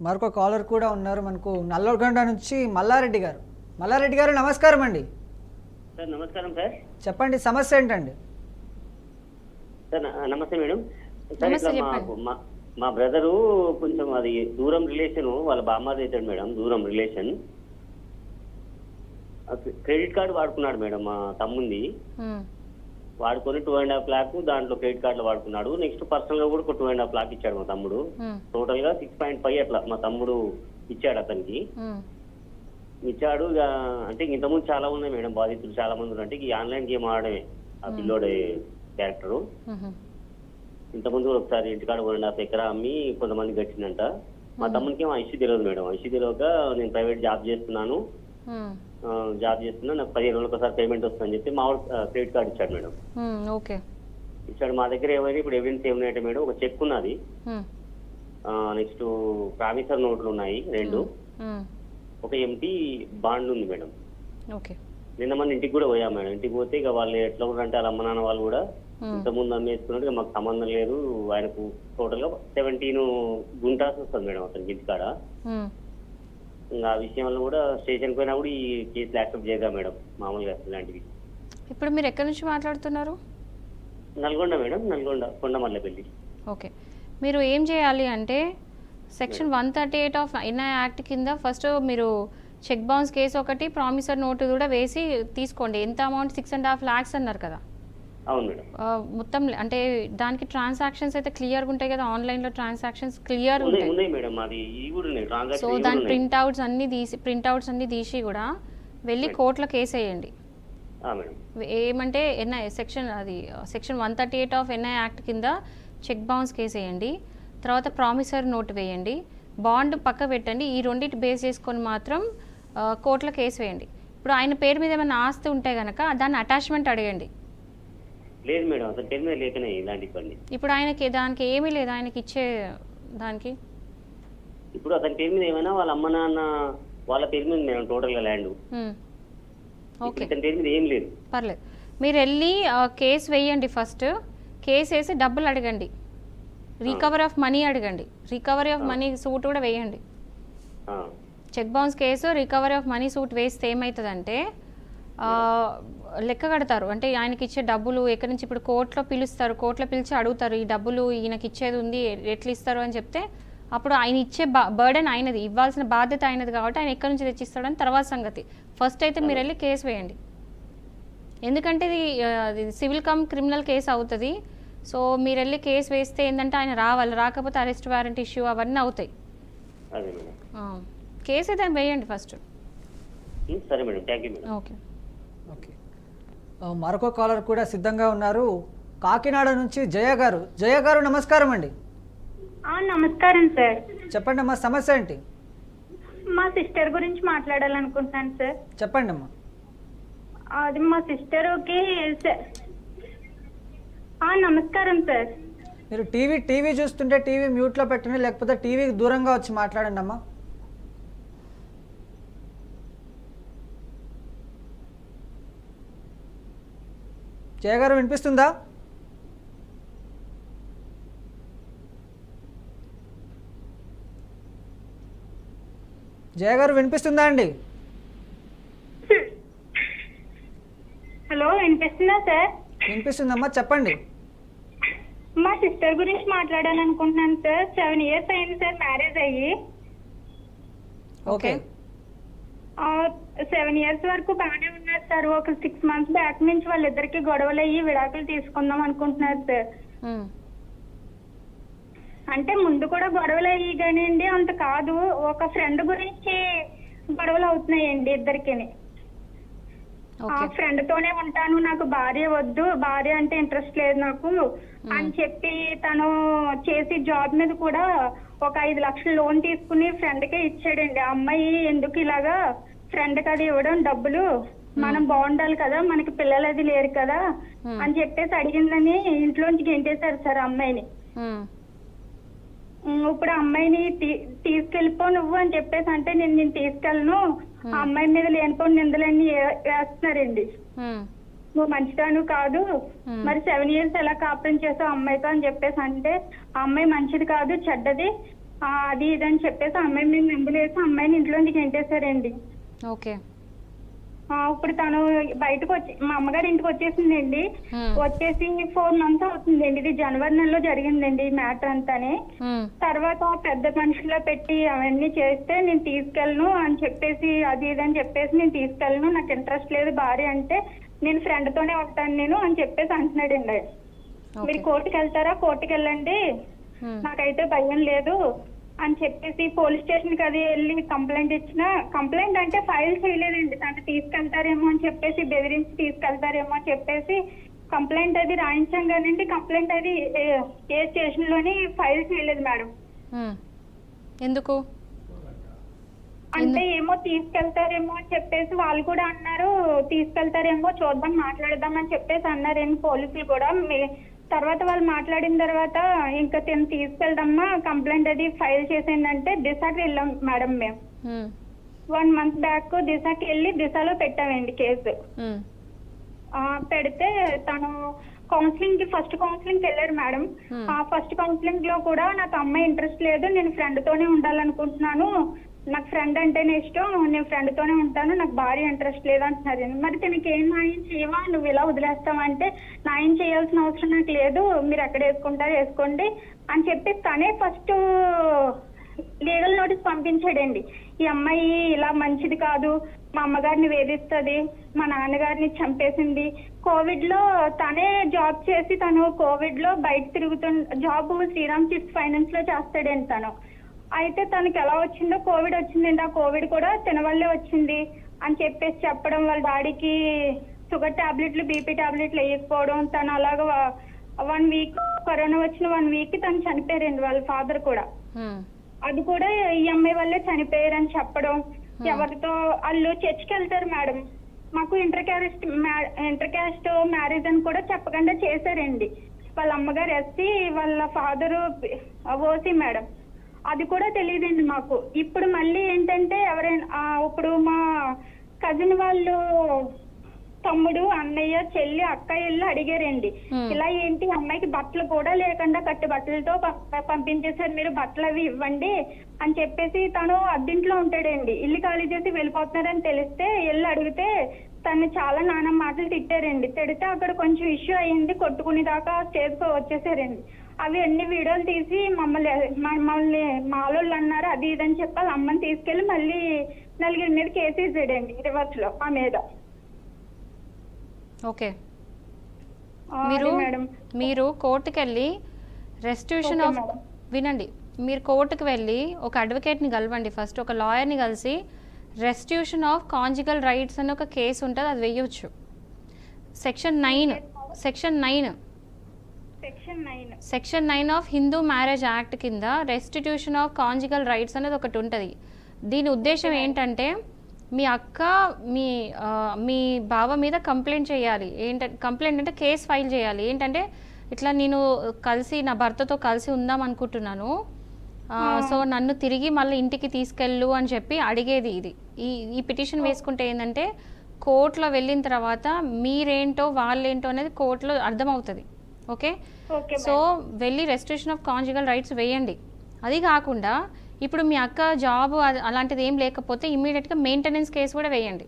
మరొక కాలర్ కూడా ఉన్నారు మనకు నల్లగొండ నుంచి మల్లారెడ్డి గారు. మల్లారెడ్డి గారు నమస్కారం అండి. సార్ నమస్కారం సార్. చెప్పండి సమస్య ఏంటండి? సార్ నమస్తే మేడం. సార్ నమస్తే, ఇట్లా మా. మా- బ్రదరు కొంచెం అది దూరం రిలేషన్ వాళ్ళ బామ్మది అవుతాడు మేడం దూరం రిలేషన్. క్రెడిట్ కార్డు వాడుకున్నాడు మేడం మా తమ్ముంది. వాడుకొని టూ అండ్ హాఫ్ లాక్ దాంట్లో క్రెడిట్ కార్డులో వాడుకున్నాడు నెక్స్ట్ పర్సనల్గా కూడా ఒక టూ అండ్ హాఫ్ లాక్ ఇచ్చాడు మా తమ్ముడు. టోటల్గా సిక్స్ పాయింట్ ఫైవ్ అట్లా మా తమ్ముడు ఇచ్చాడు అతనికి. ఇచ్చాడు అంటే ఇంతకుముందు చాలా ఉన్నాయి మేడం బాధితులు చాలా మంది అంటే ఈ ఆన్లైన్ గేమ్ ఆడమే ఆ పిల్లోడే క్యారెక్టరు. ఇంతకుముందు కూడా ఒకసారి ఇంటికాడ వన్ హాఫ్ ఎకరా అమ్మి కొంతమంది గడిచిందంట. మా తమ్మునికి ఏమో ఐసీ తెలియదు మేడం. ఐసీ తెలియక నేను ప్రైవేట్ జాబ్ చేస్తున్నాను. జాబ్ చేస్తున్నా నాకు పదిహేను రోజులకు ఒకసారి పేమెంట్ వస్తుందని చెప్పి మా క్రెడిట్ కార్డు ఇచ్చాడు మేడం. ఓకే. ఇచ్చాడు మా దగ్గర ఏమైనా ఇప్పుడు ఎవిడెన్స్ ఏమున్నాయంటే మేడం ఒక చెక్ ఉన్నది. నెక్స్ట్ ప్రామిసర్ నోట్లు ఉన్నాయి రెండు. ఒక ఎంటీ బాండ్ ఉంది మేడం. ఓకే. నిన్న మన ఇంటికి కూడా పోయాం మేడం. ఇంటికి పోతే ఇక వాళ్ళు ఎట్లా ఉన్నారంటే వాళ్ళ అమ్మ నాన్న వాళ్ళు కూడా ఇంతకుముందు అమ్మేసుకున్నట్టు మాకు సంబంధం లేదు. ఆయనకు టోటల్గా సెవెంటీన్ గుంటాస్ వస్తుంది మేడం అతనికి ఇంటికాడ. ఆ విషయంలో కూడా స్టేషన్ పోయినా కూడా ఈ కేసులు యాక్సెప్ట్ చేయగా మేడం మామూలుగా ఇలాంటివి. ఇప్పుడు మీరు ఎక్కడి నుంచి మాట్లాడుతున్నారు? నల్గొండ మేడం నల్గొండ కొండమల్లపల్లి. ఓకే. మీరు ఏం చేయాలి అంటే section one thirty eight of NI act కింద ఫస్ట్ మీరు చెక్ బౌన్స్ కేసు ఒకటి ప్రామిసర్ నోటు కూడా వేసి తీసుకోండి. ఎంత amount? Six and half lakhs అన్నారు కదా. మొత్తం అంటే దానికి ట్రాన్సాక్షన్స్ అయితే క్లియర్గా ఉంటాయి కదా ఆన్లైన్లో ట్రాన్సాక్షన్స్ క్లియర్ ఉంటాయి. సో దాని ప్రింట్అవుట్స్ అన్ని తీసి ప్రింట్అవుట్స్ అన్ని తీసి కూడా వెళ్ళి కోర్టులో కేసు వేయండి. ఏమంటే ఎన్ఐ సెక్షన్ అది section one thirty eight of NI act కింద చెక్ బౌన్స్ కేసు వేయండి. తర్వాత ప్రామిసర్ నోట్ వేయండి. బాండ్ పక్క పెట్టండి. ఈ రెండింటి బేస్ చేసుకొని మాత్రం కోర్టులో కేసు వేయండి. ఇప్పుడు ఆయన పేరు మీద ఏమైనా ఆస్తి ఉంటే కనుక దాన్ని అటాచ్మెంట్ అడగండి. లేదు మేడం అసలు పేరు మీద లేకనే ఇలాంటి ఇబ్బంది ఇప్పుడు ఆయనకి దానికి ఏమీ లేదు ఆయనకి ఇచ్చే దానికి? ఇప్పుడు అతని పేరు మీద ఏమైనా వాళ్ళ అమ్మ నాన్న వాళ్ళ పేరు మీద మేడం టోటల్గా ల్యాండ్. ఓకే. ఇతని పేరు మీద ఏం లేదు. పర్లేదు. మీరు వెళ్ళి ఆ, కేసు వేయండి ఫస్ట్. కేసు వేసి డబ్బులు అడగండి. రికవరీ ఆఫ్ మనీ అడగండి. రికవరీ ఆఫ్ మనీ సూట్ కూడా వేయండి. ఆ, cheque bounce case recovery of money suit వేస్తే ఏమవుతుందంటే లెక్క కడతారు. అంటే ఆయనకి ఇచ్చే డబ్బులు ఎక్కడి నుంచి ఇప్పుడు కోర్టులో పిలుస్తారు కోర్టులో పిలిచి అడుగుతారు ఈ డబ్బులు ఈయనకి ఇచ్చేది ఉంది ఎట్లా ఇస్తారు అని చెప్తే అప్పుడు ఆయన ఇచ్చే బా బర్డెన్ ఆయనది ఇవ్వాల్సిన బాధ్యత ఆయనది కాబట్టి ఆయన ఎక్కడి నుంచి తెచ్చిస్తాడని తర్వాత సంగతి. ఫస్ట్ అయితే మీరు వెళ్ళి కేసు వేయండి. ఎందుకంటే ఇది సివిల్ కమ్ క్రిమినల్ కేసు అవుతుంది. సో మీరు వెళ్ళి కేసు వేస్తే ఏంటంటే ఆయన రావాలి రాకపోతే అరెస్ట్ వారెంట్ ఇష్యూ అవన్నీ అవుతాయి. కేసు అయితే వేయండి ఫస్ట్. సరే madam thank you madam. Okay. మరొక కాలర్ కూడా సిద్ధంగా ఉన్నారు. కాకినాడ నుంచి జయ గారు. జయ గారు నమస్కారం అండి. నమస్కారం సార్. చెప్పండి అమ్మా సమస్య ఏంటి? మా సిస్టర్ గురించి మాట్లాడాలనుకుంటున్నాను సార్. చెప్పండి అమ్మా. అది మా సిస్టర్కి నమస్కారం సార్. మీరు టీవీ టీవీ చూస్తుంటే టీవీ మ్యూట్లో పెట్టండి లేకపోతే టీవీకి దూరంగా వచ్చి మాట్లాడండి అమ్మా. జయ గారు వినిపిస్తుందా? జయ గారు వినిపిస్తుందా అండి? హలో వినిపిస్తుందా సార్? వినిపిస్తుందమ్మా చెప్పండి. మా సిస్టర్ గురించి మాట్లాడాలనుకుంటున్నాను సార్. సెవెన్ ఇయర్స్ అయింది సార్ మ్యారేజ్ అయ్యి. ఓకే. సెవెన్ ఇయర్స్ వరకు బాగానే ఉన్నారు సార్. ఒక సిక్స్ మంత్స్ బ్యాక్ నుంచి వాళ్ళిద్దరికి గొడవలు అయ్యి విడాకులు తీసుకుందాం అనుకుంటున్నారు సార్. అంటే ముందు కూడా గొడవలు అయ్యి కానివ్వండి అంత కాదు. ఒక ఫ్రెండ్ గురించి గొడవలు అవుతున్నాయండి ఇద్దరికిని. ఆ ఫ్రెండ్ తోనే ఉంటాను నాకు భార్య వద్దు భార్య అంటే ఇంట్రెస్ట్ లేదు నాకు. అని చెప్పి తను చేసి జాబ్ మీద కూడా ఒక ఐదు లక్షలు లోన్ తీసుకుని ఫ్రెండ్ కే ఇచ్చాడండి. ఆ అమ్మాయి ఎందుకు ఇలాగా ఫ్రెండ్కి అది ఇవ్వడం డబ్బులు మనం బాగుండాలి కదా మనకి పిల్లలు అది లేరు కదా Hmm. అని చెప్పేసి అడిగిందని ఇంట్లోంచి గెంటేశారు సార్ అమ్మాయిని. ఉమ్, ఇప్పుడు అమ్మాయిని తీసుకెళ్ళిపో నువ్వు అని చెప్పేసి అంటే నేను నేను తీసుకెళ్ళను. ఆ అమ్మాయి మీద లేనిపోని నిందలన్నీ వేస్తున్నారండి. నువ్వు మంచిదాను కాదు. Hmm. మరి సెవెన్ ఇయర్స్ ఎలా కాపురం చేసావు అమ్మాయితో అని చెప్పేసి అంటే ఆ అమ్మాయి మంచిది కాదు చెడ్డది. అది ఇది అని చెప్పేసి అమ్మాయి మేము నింబులేసి అమ్మాయిని ఇంట్లోంచి గెంటేశారండి. ఓకే. ఆ, ఇప్పుడు తను బయటకు వచ్చి మా అమ్మగారి ఇంటికి వచ్చేసిందండి. వచ్చేసి ఫోర్ మంత్స్ అవుతుందండి. ఇది జనవరి నెలలో జరిగిందండి ఈ మ్యాటర్ అంతానే. తర్వాత పెద్ద మనుషుల్లో పెట్టి అవన్నీ చేస్తే నేను తీసుకెళ్ళను అని చెప్పేసి అది ఇది అని చెప్పేసి నేను తీసుకెళ్ళను. నాకు ఇంట్రెస్ట్ లేదు భార్య అంటే నేను ఫ్రెండ్ తోనే ఉంటాను నేను అని చెప్పేసి అంటున్నాడండి. మీరు కోర్టుకి వెళ్తారా? కోర్టుకి వెళ్ళండి. నాకైతే భయం లేదు. అని చెప్పేసి పోలీస్ స్టేషన్కి అది వెళ్ళి కంప్లైంట్ ఇచ్చిన. కంప్లైంట్ అంటే ఫైల్ చేయలేదండి. తను తీసుకెళ్తారేమో అని చెప్పేసి బెదిరించి తీసుకెళ్తారేమో అని చెప్పేసి కంప్లైంట్ అది రాయించాం కానండి కంప్లైంట్ అది ఏ- ఏ స్టేషన్లోని ఫైల్ చేయలేదు మేడం. ఎందుకు? అంటే ఏమో తీసుకెళ్తారేమో అని చెప్పేసి వాళ్ళు కూడా అన్నారు. తీసుకెళ్తారేమో చూద్దాం మాట్లాడదాం అని చెప్పేసి అన్నారేమో పోలీసులు కూడా. తర్వాత వాళ్ళు మాట్లాడిన తర్వాత ఇంకా తిని తీసుకెళ్దామా కంప్లైంట్ అది ఫైల్ చేసిందంటే దిశకి వెళ్ళాం మేడం మేము. వన్ మంత్ బ్యాక్ దిశకి వెళ్ళి దిశలో పెట్టామండి కేసు. పెడితే తను కౌన్సిలింగ్కి ఫస్ట్ కౌన్సిలింగ్ వెళ్ళారు మేడం. ఆ ఫస్ట్ కౌన్సిలింగ్లో కూడా నాకు అమ్మాయి ఇంట్రెస్ట్ లేదు నేను ఫ్రెండ్ తోనే ఉండాలనుకుంటున్నాను. నాకు ఫ్రెండ్ అంటేనే ఇష్టం నేను ఫ్రెండ్ తోనే ఉంటాను నాకు భార్య ఇంట్రెస్ట్ లేదు అంటున్నారు మరి తనకి ఏం న్యాయం చేయవా? నువ్వు ఇలా వదిలేస్తావంటే న్యాయం చేయాల్సిన అవసరం నాకు లేదు మీరు ఎక్కడ వేసుకుంటారో వేసుకోండి అని చెప్పి తనే ఫస్ట్ లీగల్ నోటీస్ పంపించాడండి. ఈ అమ్మాయి ఇలా మంచిది కాదు మా అమ్మగారిని వేధిస్తుంది మా నాన్నగారిని చంపేసింది. కోవిడ్లో తనే జాబ్ చేసి తను కోవిడ్లో బయట తిరుగుతు జాబ్ శ్రీరామ్ చిట్స్ ఫైనాన్స్లో చేస్తాడండి తను. అయితే తనకి ఎలా వచ్చిందో కోవిడ్ వచ్చిందండి ఆ కోవిడ్ కూడా తిన వల్లే వచ్చింది అని చెప్పేసి చెప్పడం వాళ్ళ డాడీకి షుగర్ టాబ్లెట్లు బీపీ టాబ్లెట్లు వేయకపోవడం తను అలాగ వన్ వీక్ కరోనా వచ్చిన వన్ వీక్ తను చనిపోయారండి వాళ్ళ ఫాదర్ కూడా. అది కూడా ఈ అమ్మాయి వల్లే చనిపోయారని చెప్పడం. ఎవరితో వాళ్ళు చర్చికి వెళ్తారు మేడం. మాకు inter caste inter caste marriage అని కూడా చెప్పకుండా చేశారండి. వాళ్ళ అమ్మగారు ఎస్సీ వాళ్ళ ఫాదరు ఓసీ మేడం. అది కూడా తెలియదండి మాకు. ఇప్పుడు మళ్ళీ ఏంటంటే ఎవరైనా ఇప్పుడు మా కజిన్ వాళ్ళు తమ్ముడు అన్నయ్య చెల్లి అక్క ఇల్లు అడిగారండి. ఇలా ఏంటి అమ్మాయికి బట్టలు కూడా లేకుండా కట్టి బట్టలతో పంపించేశారు మీరు బట్టలు అవి ఇవ్వండి అని చెప్పేసి తను అద్దింట్లో ఉంటాడండి. ఇల్లు ఖాళీ చేసి వెళ్ళిపోతున్నారని తెలిస్తే వెళ్ళి అడిగితే తను చాలా నాన్న మాటలు తిట్టారండి. తిడితే అక్కడ కొంచెం ఇష్యూ అయ్యింది కొట్టుకునే దాకా స్టేజ్ వచ్చేసారండి. అవి అన్ని వీడియోలు తీసి మమ్మల్ని మమ్మల్ని మాలోళ్ళు అన్నారు అది ఇది అని చెప్పి వాళ్ళ అమ్మని తీసుకెళ్ళి మళ్ళీ నలుగురి మీద కేసు రివర్స్లో మా మీద. ఓకే. ఆ, మీరు మీరు కోర్టుకి వెళ్ళి రెస్టిట్యూషన్ ఆఫ్. వినండి మీరు కోర్టుకి వెళ్ళి ఒక అడ్వకేట్ని కలవండి ఫస్ట్ ఒక లాయర్ని కలిసి రెస్టిట్యూషన్ ఆఫ్ కాంజికల్ రైట్స్ అని ఒక కేసు ఉంటుంది అది వేయొచ్చు. Section nine section nine. Section nine section nine of Hindu marriage act కింద రెస్టిట్యూషన్ ఆఫ్ కాంజికల్ రైట్స్ అనేది ఒకటి ఉంటుంది. దీని ఉద్దేశం ఏంటంటే మీ అక్క మీ మీ బావ మీద కంప్లైంట్ చేయాలి. ఏంటంటే కంప్లైంట్ అంటే కేసు ఫైల్ చేయాలి. ఏంటంటే ఇట్లా నేను కలిసి నా భర్తతో కలిసి ఉందాం అనుకుంటున్నాను. సో నన్ను తిరిగి మళ్ళీ ఇంటికి తీసుకెళ్ళు అని చెప్పి అడిగేది ఇది. ఈ ఈ పిటిషన్ వేసుకుంటే ఏంటంటే కోర్టులో వెళ్ళిన తర్వాత మీరేంటో వాళ్ళేంటో అనేది కోర్టులో అర్థమవుతుంది. ఓకే? సో వెళ్ళి రెస్ట్రిక్షన్ ఆఫ్ కాంజుగల్ రైట్స్ వేయండి. అది కాకుండా ఇప్పుడు మీ అక్క జాబ్ అలాంటిది ఏం లేకపోతే ఇమీడియట్గా మెయింటెనెన్స్ కేసు కూడా వేయండి.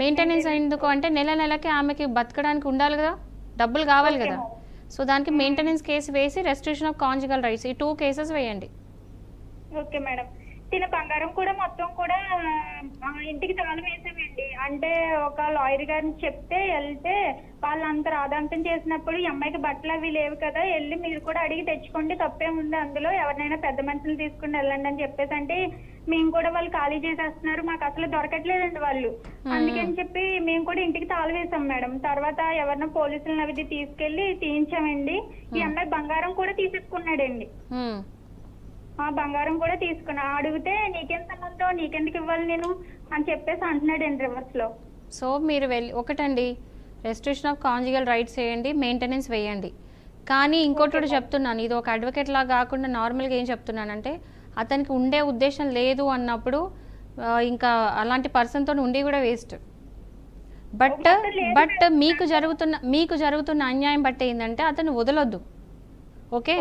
మెయింటెనెన్స్ ఎందుకు అంటే నెల నెలకి ఆమెకి బతకడానికి ఉండాలి కదా డబ్బులు కావాలి కదా. సో దానికి మెయింటెనెన్స్ కేసు వేసి రెస్ట్రిక్షన్ ఆఫ్ కాంజుగల్ రైట్స్ ఈ టూ కేసెస్ వేయండి. Okay madam. తిన బంగారం కూడా మొత్తం కూడా ఇంటికి తాళం వేసామండి. అంటే ఒక లాయర్ గారిని చెప్తే వెళ్తే వాళ్ళంత రాదాంతం చేసినప్పుడు ఈ అమ్మాయికి బట్టలు అవి లేవు కదా వెళ్ళి మీరు కూడా అడిగి తెచ్చుకోండి తప్పే ఉంది అందులో. ఎవరినైనా పెద్ద మనుషులు తీసుకుని వెళ్ళండి అని చెప్పేసి అంటే మేము కూడా వాళ్ళు ఖాళీ చేసేస్తున్నారు మాకు అసలు దొరకట్లేదండి వాళ్ళు. అందుకని చెప్పి మేము కూడా ఇంటికి తాళం వేసాం మేడం. తర్వాత ఎవరినో పోలీసులను అవి తీసుకెళ్ళి తీయించామండి. ఈ అమ్మాయి బంగారం కూడా తీసేసుకున్నాడండి. బంగారం కూడా తీసుకున్నా. అడిగితే నీకేం సంబంధం? నీకెందుకు ఇవ్వాలి నేను? అని చెప్పేసి అంటున్నాడండి రివర్స్లో. సో మీరు వెళ్ళి ఒకటండి రెస్ట్రిక్షన్ ఆఫ్ కాంజిగల్ రైట్స్ వేయండి మెయింటెనెన్స్ వేయండి. కానీ ఇంకోటి కూడా చెప్తున్నాను ఇది ఒక అడ్వకేట్ లాగా కాకుండా నార్మల్గా ఏం చెప్తున్నానంటే అతనికి ఉండే ఉద్దేశం లేదు అన్నప్పుడు ఇంకా అలాంటి పర్సన్తో ఉండి కూడా వేస్ట్ బట్ బట్ మీకు జరుగుతున్న మీకు జరుగుతున్న అన్యాయం బట్టి ఏంటంటే అతను వదలొద్దు. ఓకే.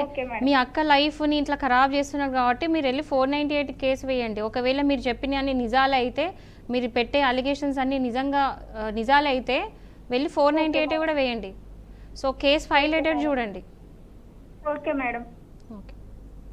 మీ అక్క లైఫ్ని ఇట్లా ఖరాబ్ చేస్తున్నారు కాబట్టి మీరు వెళ్ళి ఫోర్ నైంటీ ఎయిట్ కేసు వేయండి. ఒకవేళ మీరు చెప్పిన అన్ని నిజాలు అయితే మీరు పెట్టే అలిగేషన్స్ అన్ని నిజంగా నిజాలు అయితే వెళ్ళి ఫోర్ నైంటీ ఎయిట్ కూడా వేయండి. సో కేసు ఫైల్ అయ్యేటట్టు చూడండి. Okay madam.